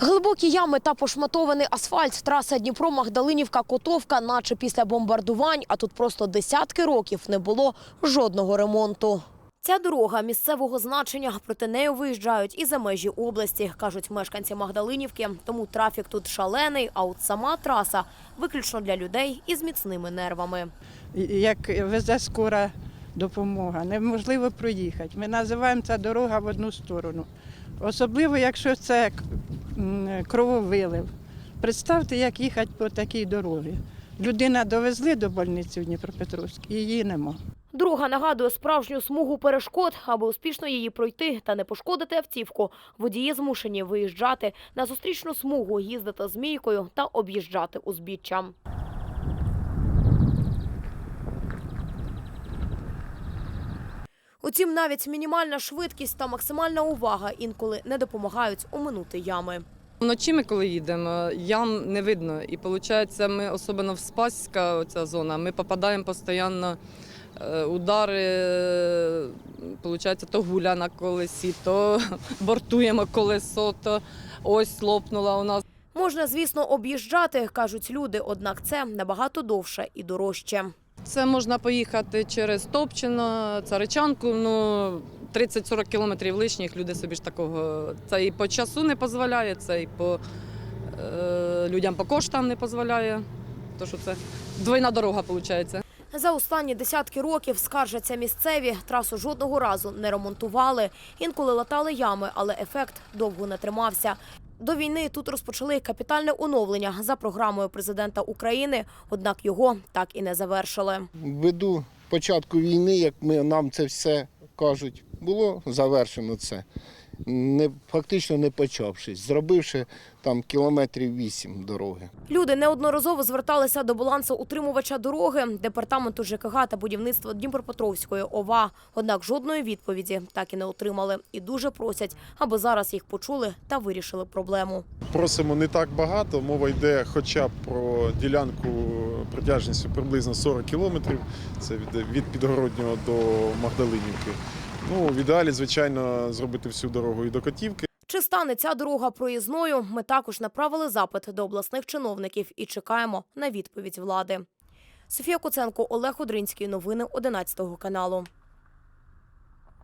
Глибокі ями та пошматований асфальт. Траса Дніпро-Магдалинівка Котовка, наче після бомбардувань, а тут просто десятки років не було жодного ремонту. Ця дорога місцевого значення, проти нею виїжджають і за межі області, кажуть мешканці Магдалинівки. Тому трафік тут шалений, а от сама траса виключно для людей із міцними нервами. як везе скора допомога. Неможливо проїхати. Ми називаємо це дорога в одну сторону. Особливо, якщо це крововилив. Представте, як їхати по такій дорозі. Людина довезли до больниці в Дніпропетровськ, і її нема. Дорога нагадує справжню смугу перешкод, аби успішно її пройти та не пошкодити автівку. Водії змушені виїжджати на зустрічну смугу, їздити змійкою та об'їжджати узбіччям. Утім, навіть мінімальна швидкість та максимальна увага інколи не допомагають оминути ями. Вночі ми коли їдемо, ям не видно. І виходить, ми особливо в Спаська, оця зона, ми попадаємо постійно е, удари, Получається, то гуля на колесі, то бортуємо колесо, то ось лопнула у нас. Можна, звісно, об'їжджати, кажуть люди, однак це набагато довше і дорожче. Це можна поїхати через Топчино, Царичанку, ну 30-40 кілометрів лишніх люди собі ж такого. Це і по часу не дозволяє, це і по е, людям по коштам не дозволяє. То що це двойна дорога виходить. За останні десятки років скаржаться місцеві. Трасу жодного разу не ремонтували. Інколи латали ями, але ефект довго не тримався. До війни тут розпочали капітальне оновлення за програмою президента України, однак його так і не завершили. ввиду початку війни, як ми, нам це все кажуть, було завершено це. Не, фактично не почавшись, зробивши там кілометрів вісім дороги. Люди неодноразово зверталися до балансоутримувача дороги департаменту ЖКГ та будівництва Дніпропетровської ОВА. Однак жодної відповіді так і не отримали. І дуже просять, аби зараз їх почули та вирішили проблему. Просимо не так багато. Мова йде хоча б про ділянку протяжністю приблизно 40 кілометрів. Це від, від Підгороднього до Магдалинівки. Ну, в ідеалі, звичайно, зробити всю дорогу і до Котівки. Чи стане ця дорога проїзною? Ми також направили запит до обласних чиновників і чекаємо на відповідь влади. Софія Куценко, Олег Одринський. Новини 11 каналу.